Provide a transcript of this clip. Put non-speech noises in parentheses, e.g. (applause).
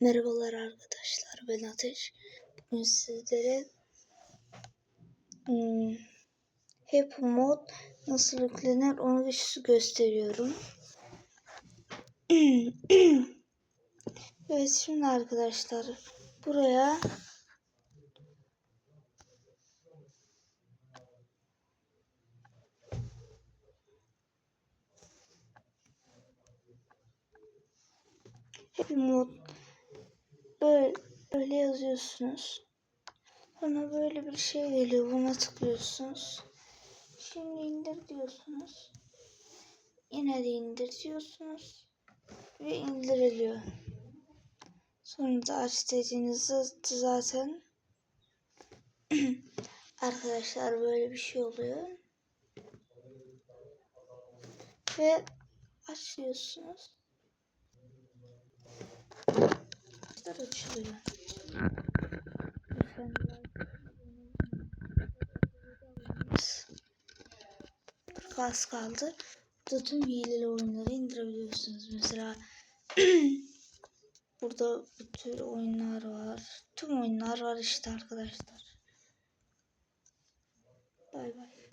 Merhabalar arkadaşlar ben Ateş. Bugün sizlere hmm, Happy Mod nasıl yüklenir onu gösteriyorum. (clears throat) evet şimdi arkadaşlar buraya Happy Mod böyle, böyle yazıyorsunuz. Sonra böyle bir şey geliyor. Buna tıklıyorsunuz. Şimdi indir diyorsunuz. Yine de indir diyorsunuz. Ve indiriliyor. Sonra da aç dediğinizde zaten (clears throat) arkadaşlar böyle bir şey oluyor. Ve açıyorsunuz. Açılıyor. Az kaldı. Burada tüm hileli oyunları indirebiliyorsunuz. Mesela (clears throat) burada bu tür oyunlar var. Tüm oyunlar var işte arkadaşlar. Bay bay.